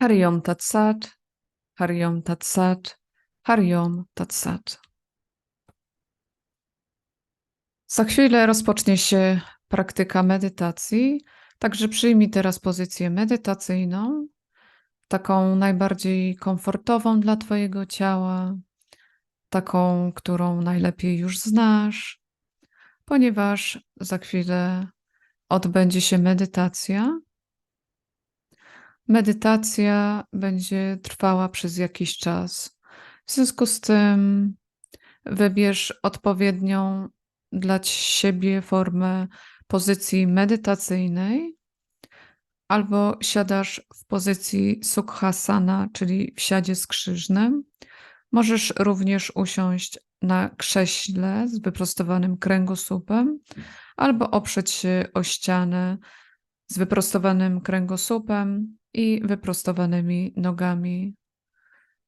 Hariom Tatsat, Hariom Tatsat, Hariom Tatsat. Za chwilę rozpocznie się praktyka medytacji, także przyjmij teraz pozycję medytacyjną, taką najbardziej komfortową dla Twojego ciała, taką, którą najlepiej już znasz, ponieważ za chwilę odbędzie się medytacja. Medytacja będzie trwała przez jakiś czas. W związku z tym wybierz odpowiednią dla siebie formę pozycji medytacyjnej, albo siadasz w pozycji sukhasana, czyli w siadzie skrzyżnym. Możesz również usiąść na krześle z wyprostowanym kręgosłupem, albo oprzeć się o ścianę z wyprostowanym kręgosłupem i wyprostowanymi nogami.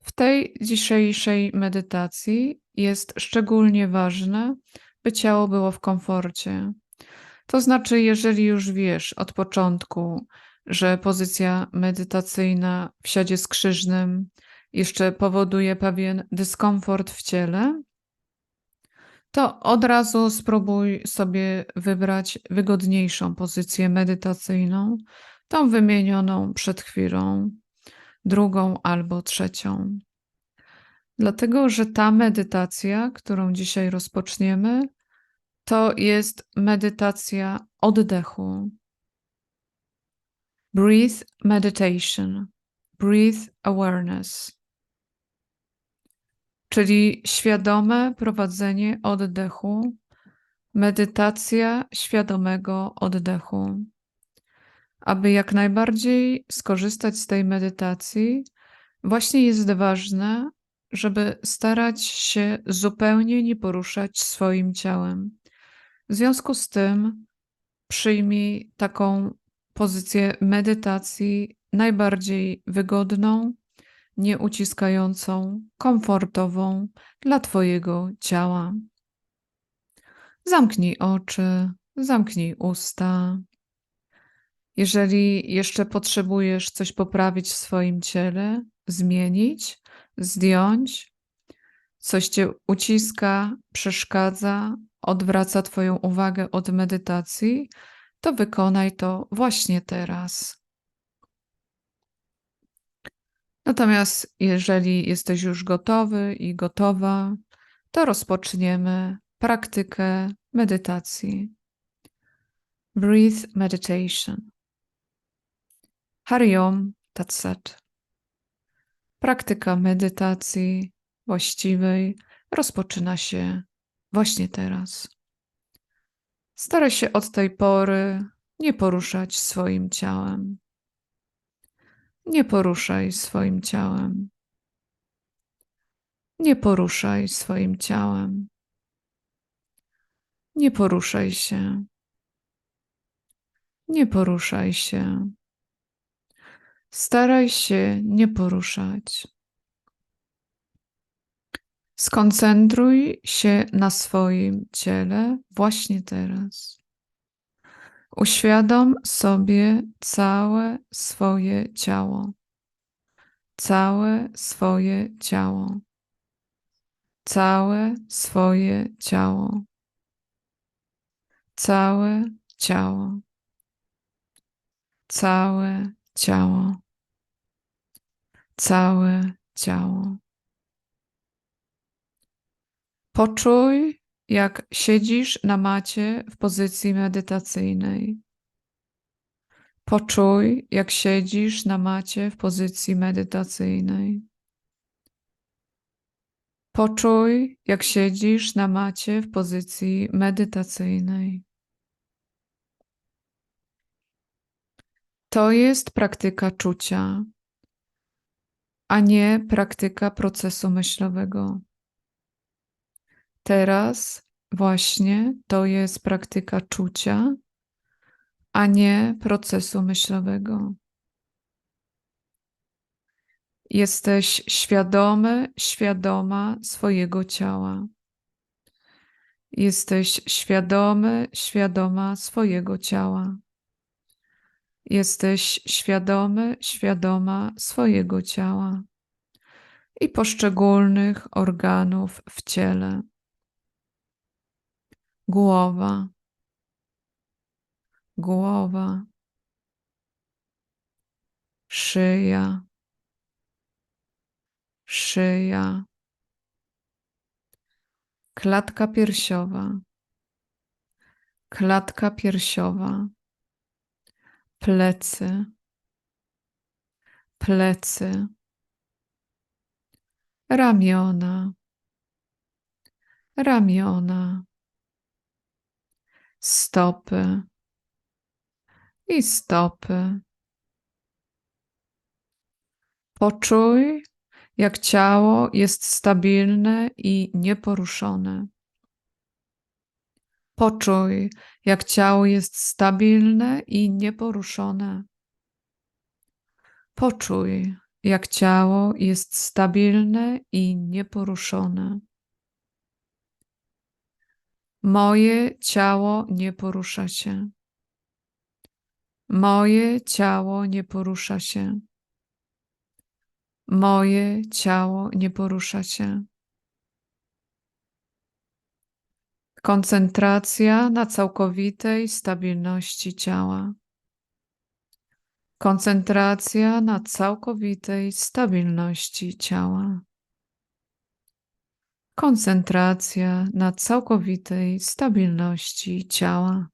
W tej dzisiejszej medytacji jest szczególnie ważne, by ciało było w komforcie. To znaczy, jeżeli już wiesz od początku, że pozycja medytacyjna w siadzie skrzyżnym jeszcze powoduje pewien dyskomfort w ciele, to od razu spróbuj sobie wybrać wygodniejszą pozycję medytacyjną, tą wymienioną przed chwilą, drugą albo trzecią. Dlatego, że ta medytacja, którą dzisiaj rozpoczniemy, to jest medytacja oddechu. Breathe meditation, breathe awareness, czyli świadome prowadzenie oddechu, medytacja świadomego oddechu. Aby jak najbardziej skorzystać z tej medytacji, właśnie jest ważne, żeby starać się zupełnie nie poruszać swoim ciałem. W związku z tym przyjmij taką pozycję medytacji najbardziej wygodną, nieuciskającą, komfortową dla Twojego ciała. Zamknij oczy, zamknij usta. Jeżeli jeszcze potrzebujesz coś poprawić w swoim ciele, zmienić, zdjąć, coś cię uciska, przeszkadza, odwraca Twoją uwagę od medytacji, to wykonaj to właśnie teraz. Natomiast jeżeli jesteś już gotowy i gotowa, to rozpoczniemy praktykę medytacji. Breathe meditation. Hariom Tatsat. Praktyka medytacji właściwej rozpoczyna się właśnie teraz. Staraj się od tej pory nie poruszać swoim ciałem. Nie poruszaj swoim ciałem. Nie poruszaj swoim ciałem. Nie poruszaj się. Nie poruszaj się. Staraj się nie poruszać. Skoncentruj się na swoim ciele właśnie teraz. Uświadom sobie całe swoje ciało. Całe swoje ciało. Całe swoje ciało. Całe ciało. Całe ciało. Całe ciało. Poczuj, jak siedzisz na macie w pozycji medytacyjnej. Poczuj, jak siedzisz na macie w pozycji medytacyjnej. Poczuj, jak siedzisz na macie w pozycji medytacyjnej. To jest praktyka czucia, a nie praktyka procesu myślowego. Teraz właśnie to jest praktyka czucia, a nie procesu myślowego. Jesteś świadomy, świadoma swojego ciała. Jesteś świadomy, świadoma swojego ciała. Jesteś świadomy, świadoma swojego ciała i poszczególnych organów w ciele. Głowa, głowa, szyja, szyja, klatka piersiowa, klatka piersiowa, plecy, plecy, ramiona, ramiona, stopy i stopy. Poczuj, jak ciało jest stabilne i nieporuszone. Poczuj, jak ciało jest stabilne i nieporuszone. Poczuj, jak ciało jest stabilne i nieporuszone. Moje ciało nie porusza się. Moje ciało nie porusza się. Moje ciało nie porusza się. Koncentracja na całkowitej stabilności ciała. Koncentracja na całkowitej stabilności ciała. Koncentracja na całkowitej stabilności ciała.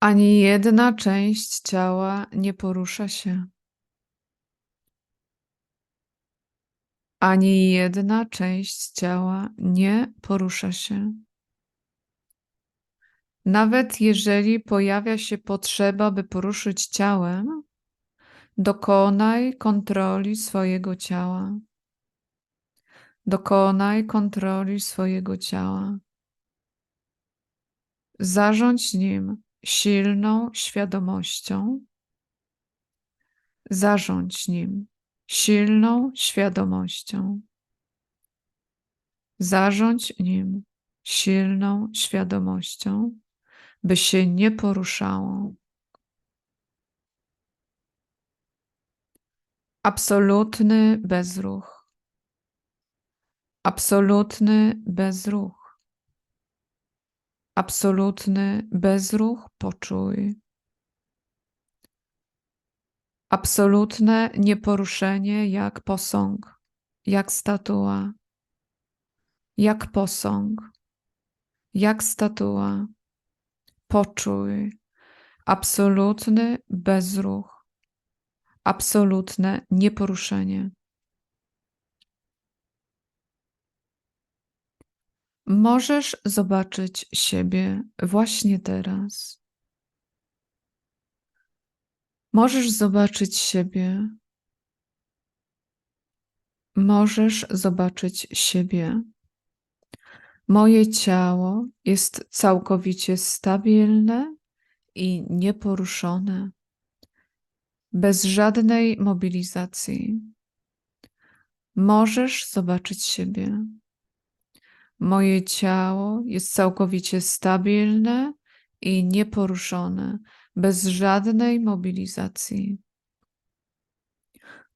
Ani jedna część ciała nie porusza się. Ani jedna część ciała nie porusza się. Nawet jeżeli pojawia się potrzeba, by poruszyć ciałem, dokonaj kontroli swojego ciała. Dokonaj kontroli swojego ciała. Zarządź nim silną świadomością. Zarządź nim silną świadomością. Zarządź nim silną świadomością, by się nie poruszało. Absolutny bezruch. Absolutny bezruch. Absolutny bezruch poczuj. Absolutne nieporuszenie jak posąg, jak statua, jak posąg, jak statua. Poczuj absolutny bezruch, absolutne nieporuszenie. Możesz zobaczyć siebie właśnie teraz. Możesz zobaczyć siebie. Możesz zobaczyć siebie. Moje ciało jest całkowicie stabilne i nieporuszone, bez żadnej mobilizacji. Możesz zobaczyć siebie. Moje ciało jest całkowicie stabilne i nieporuszone, bez żadnej mobilizacji.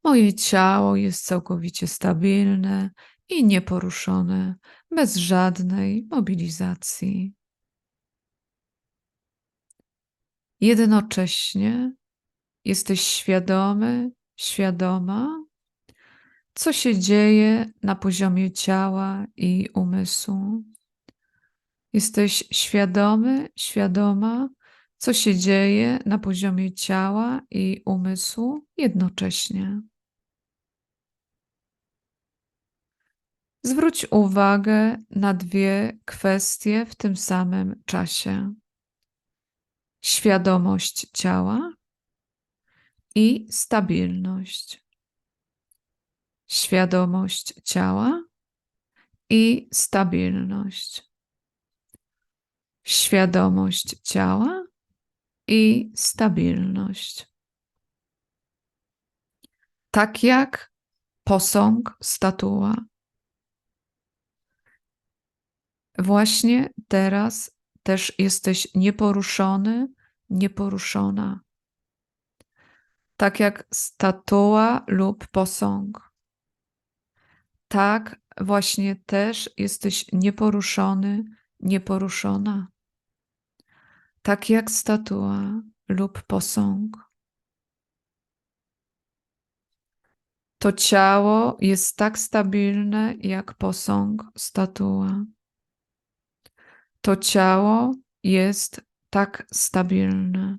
Moje ciało jest całkowicie stabilne i nieporuszone, bez żadnej mobilizacji. Jednocześnie jesteś świadomy, świadoma, co się dzieje na poziomie ciała i umysłu. Jesteś świadomy, świadoma, co się dzieje na poziomie ciała i umysłu jednocześnie. Zwróć uwagę na dwie kwestie w tym samym czasie: świadomość ciała i stabilność. Świadomość ciała i stabilność. Świadomość ciała i stabilność. Tak jak posąg, statua. Właśnie teraz też jesteś nieporuszony nieporuszona. Tak jak statua lub posąg. Tak właśnie też jesteś nieporuszony, nieporuszona. Tak jak statua lub posąg. To ciało jest tak stabilne jak posąg, statua. To ciało jest tak stabilne.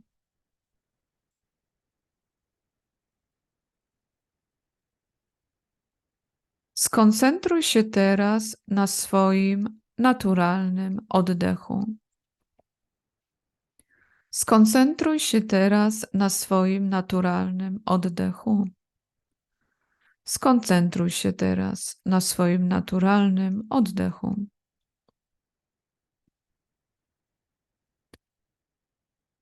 Skoncentruj się teraz na swoim naturalnym oddechu. Skoncentruj się teraz na swoim naturalnym oddechu. Skoncentruj się teraz na swoim naturalnym oddechu.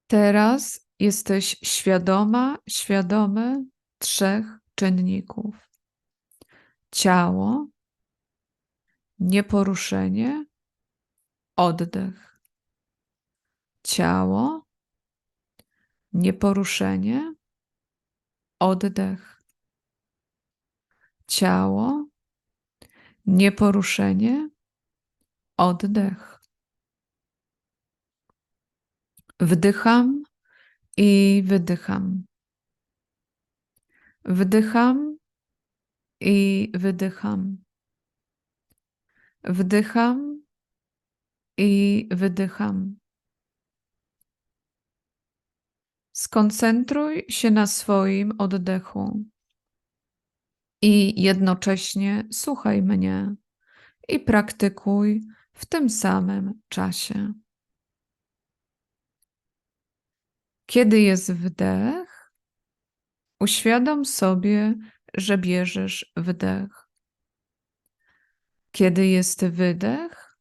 Teraz jesteś świadoma, świadomy trzech czynników: ciało, nieporuszenie, oddech. Ciało, nieporuszenie, oddech. Ciało, nieporuszenie, oddech. Wdycham i wydycham. Wdycham i wydycham. Wdycham i wydycham. Skoncentruj się na swoim oddechu i jednocześnie słuchaj mnie i praktykuj w tym samym czasie. Kiedy jest wdech, uświadom sobie, że bierzesz wdech. Kiedy jest wydech,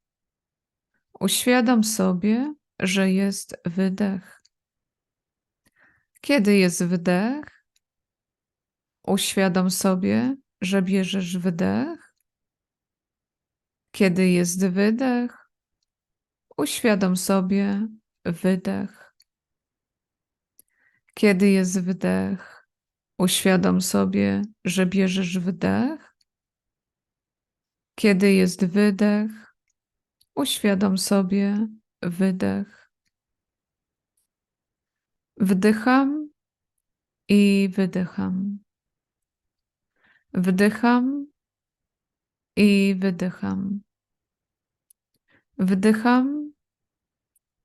uświadom sobie, że jest wydech. Kiedy jest wdech, uświadom sobie, że bierzesz wdech. Kiedy jest wydech, uświadom sobie wydech. Kiedy jest wdech, uświadom sobie, że bierzesz wdech. Kiedy jest wydech, uświadom sobie wydech. Wdycham i wydycham. Wdycham i wydycham. Wdycham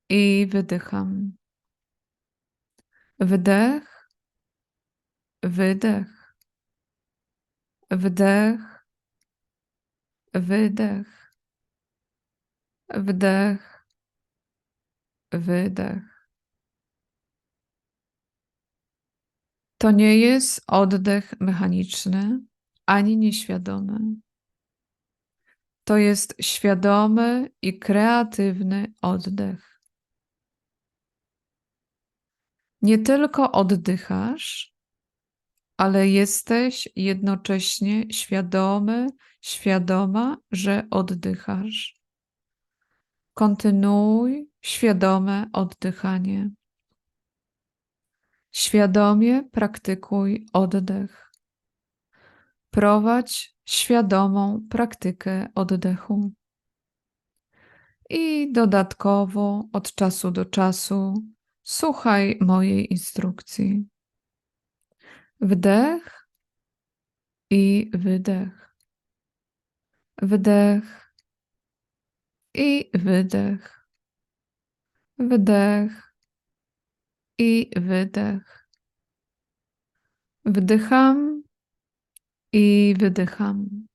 i wydycham. Wdech, wydech, wdech, wydech, wdech, wydech. To nie jest oddech mechaniczny ani nieświadomy. To jest świadomy i kreatywny oddech. Nie tylko oddychasz, ale jesteś jednocześnie świadomy, świadoma, że oddychasz. Kontynuuj świadome oddychanie. Świadomie praktykuj oddech. Prowadź świadomą praktykę oddechu. I dodatkowo od czasu do czasu Słuchaj mojej instrukcji. Wdech i wydech. Wdech i wydech. Wdech i wydech. Wdycham i wydycham.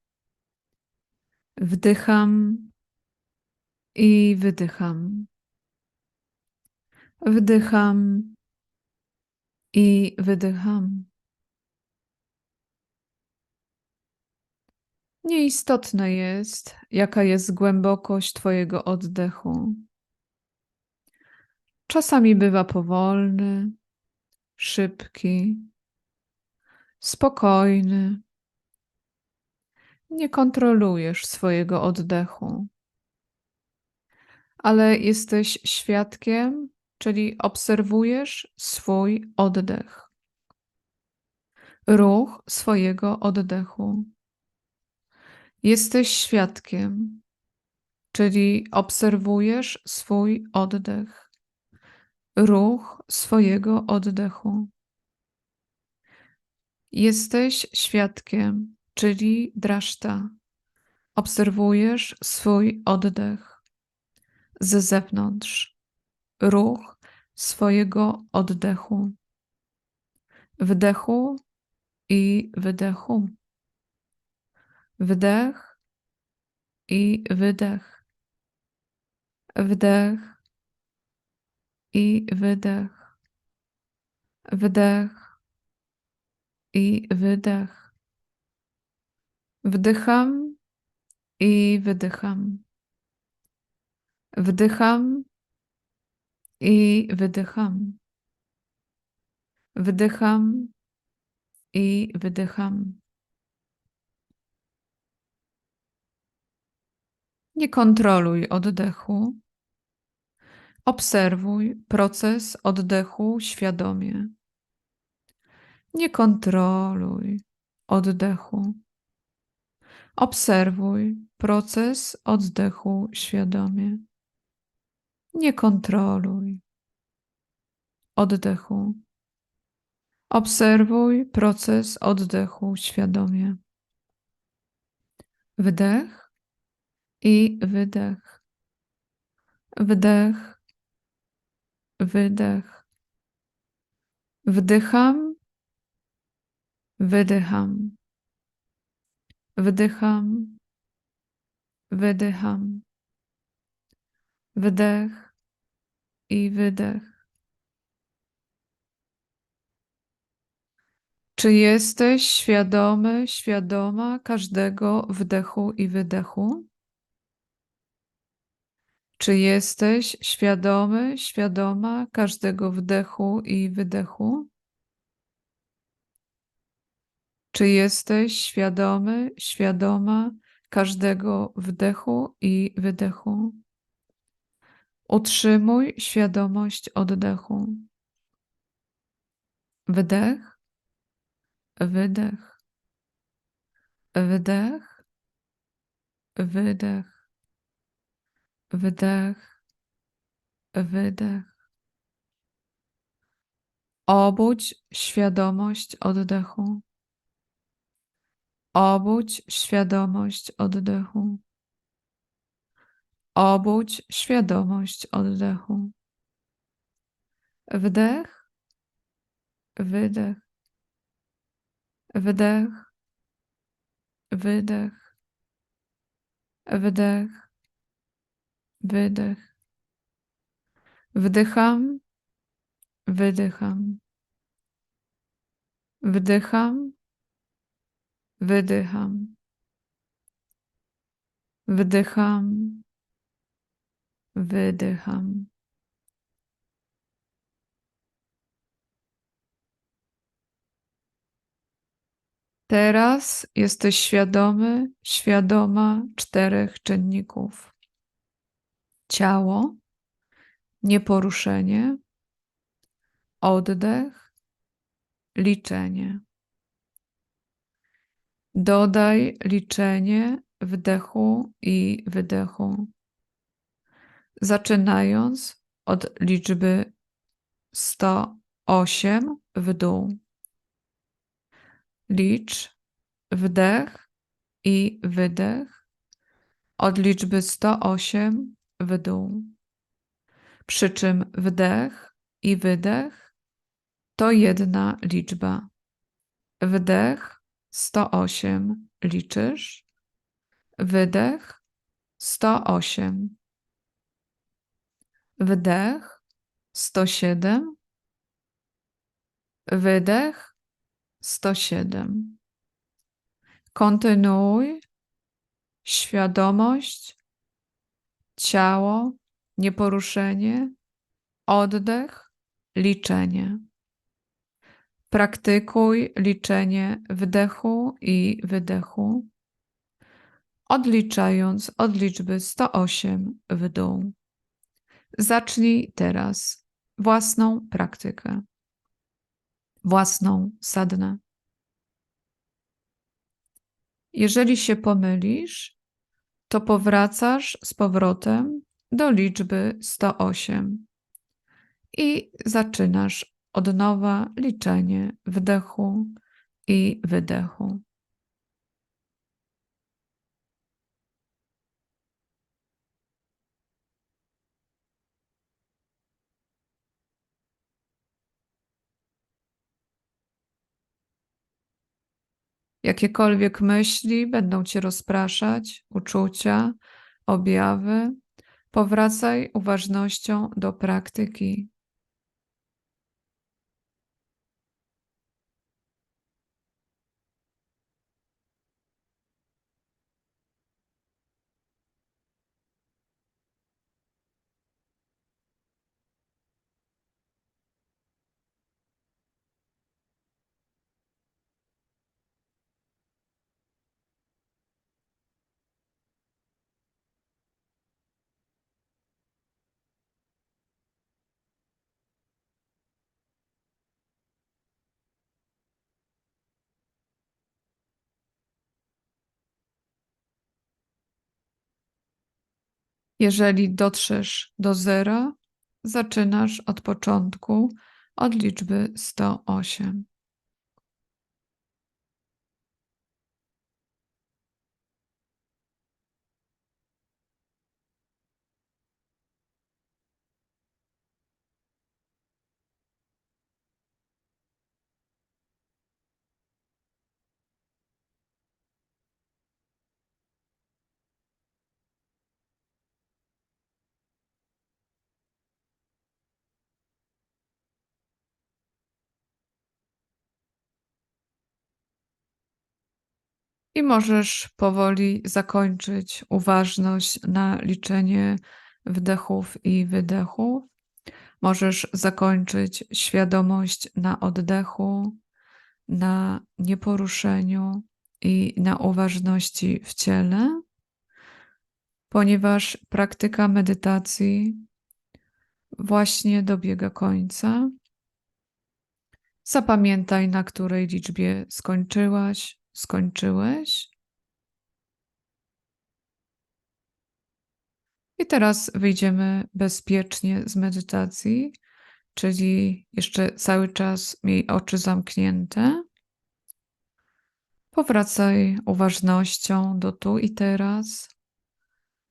Wdycham i wydycham. Wdycham i wydycham. Nieistotne jest, jaka jest głębokość Twojego oddechu. Czasami bywa powolny, szybki, spokojny. Nie kontrolujesz swojego oddechu, ale jesteś świadkiem czyli obserwujesz swój oddech, ruch swojego oddechu. Jesteś świadkiem, czyli obserwujesz swój oddech, ruch swojego oddechu. Jesteś świadkiem, czyli draszta. Obserwujesz swój oddech z zewnątrz, ruch swojego oddechu, wdechu i wydechu. Wdech i wydech. Wdech i wydech. Wdech i wydech. Wdycham i wydycham. Wdycham i wydycham. Wdycham i wydycham. Nie kontroluj oddechu. Obserwuj proces oddechu świadomie. Nie kontroluj oddechu. Obserwuj proces oddechu świadomie. Nie kontroluj oddechu. Obserwuj proces oddechu świadomie. Wdech i wydech. Wdech, wydech. Wdycham Wydycham. Wdycham. Wydycham. Wdech i wydech. Czy jesteś świadomy, świadoma każdego wdechu i wydechu? Czy jesteś świadomy, świadoma każdego wdechu i wydechu? Czy jesteś świadomy, świadoma każdego wdechu i wydechu? Utrzymuj świadomość oddechu. Wdech, wydech, wdech, wydech, wdech, wydech. Obudź świadomość oddechu. Obudź świadomość oddechu. Obudź świadomość oddechu. Wdech, wydech, wdech, wydech, wdech, wydech. Wdycham, wydycham. Wdycham, Wydycham. Wdycham. Wydycham. Teraz jesteś świadomy, świadoma czterech czynników: ciało, nieporuszenie, oddech, liczenie. Dodaj liczenie wdechu i wydechu, zaczynając od liczby 108 w dół. Licz wdech i wydech od liczby 108 w dół. Przy czym wdech i wydech to jedna liczba. Wdech 108 liczysz, wydech 108, wdech 107, wydech 107. Kontynuuj świadomość, ciało, nieporuszenie, oddech, liczenie. Praktykuj liczenie wdechu i wydechu, odliczając od liczby 108 w dół. Zacznij teraz własną praktykę, własną sadnę. Jeżeli się pomylisz, to powracasz z powrotem do liczby 108 i zaczynasz od nowa liczenie wdechu i wydechu. Jakiekolwiek myśli będą cię rozpraszać, uczucia, objawy, powracaj uważnością do praktyki. Jeżeli dotrzesz do zera, zaczynasz od początku, od liczby 108. I możesz powoli zakończyć uważność na liczenie wdechów i wydechów. Możesz zakończyć świadomość na oddechu, na nieporuszeniu i na uważności w ciele, ponieważ praktyka medytacji właśnie dobiega końca. Zapamiętaj, na której liczbie skończyłaś, skończyłeś. I teraz wyjdziemy bezpiecznie z medytacji, czyli jeszcze cały czas miej oczy zamknięte. Powracaj uważnością do tu i teraz.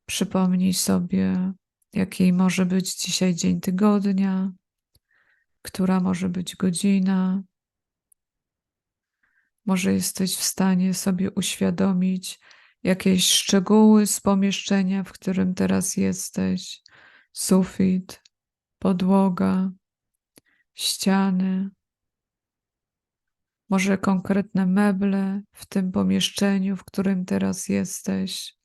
Przypomnij sobie, jaki może być dzisiaj dzień tygodnia, która może być godzina, może jesteś w stanie sobie uświadomić jakieś szczegóły z pomieszczenia, w którym teraz jesteś. Sufit, podłoga, ściany, może konkretne meble w tym pomieszczeniu, w którym teraz jesteś,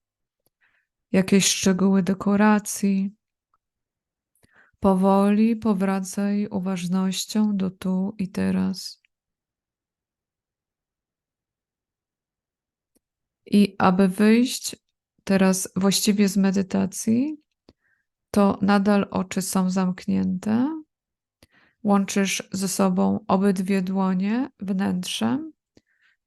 jakieś szczegóły dekoracji. Powoli powracaj uważnością do tu i teraz. I aby wyjść teraz właściwie z medytacji, to nadal oczy są zamknięte. Łączysz ze sobą obydwie dłonie wnętrzem,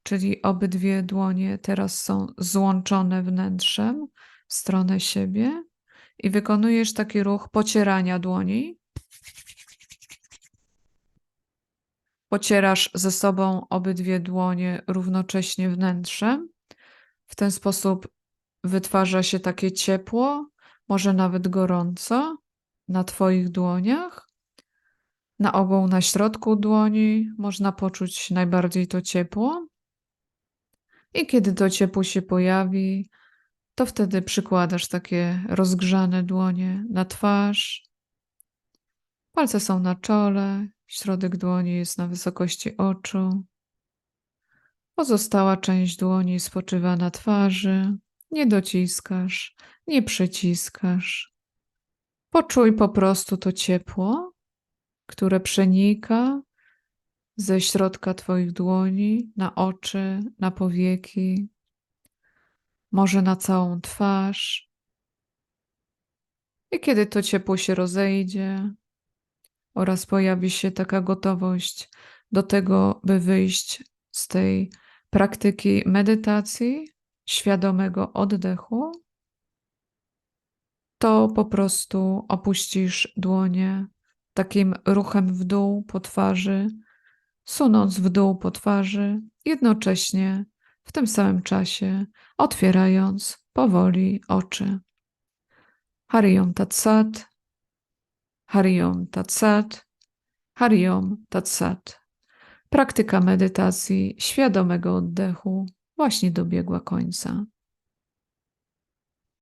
czyli obydwie dłonie teraz są złączone wnętrzem w stronę siebie i wykonujesz taki ruch pocierania dłoni. Pocierasz ze sobą obydwie dłonie równocześnie wnętrzem w ten sposób wytwarza się takie ciepło, może nawet gorąco na Twoich dłoniach. Na ogół na środku dłoni można poczuć najbardziej to ciepło. I kiedy to ciepło się pojawi, to wtedy przykładasz takie rozgrzane dłonie na twarz. Palce są na czole, środek dłoni jest na wysokości oczu. Pozostała część dłoni spoczywa na twarzy. Nie dociskasz, nie przyciskasz. Poczuj po prostu to ciepło, które przenika ze środka Twoich dłoni na oczy, na powieki, może na całą twarz. I kiedy to ciepło się rozejdzie, oraz pojawi się taka gotowość do tego, by wyjść z tej praktyki medytacji, świadomego oddechu, to po prostu opuścisz dłonie takim ruchem w dół po twarzy, sunąc w dół po twarzy, jednocześnie w tym samym czasie otwierając powoli oczy. Hariom Tatsat, Hariom Tatsat, Hariom Tatsat. Praktyka medytacji świadomego oddechu właśnie dobiegła końca.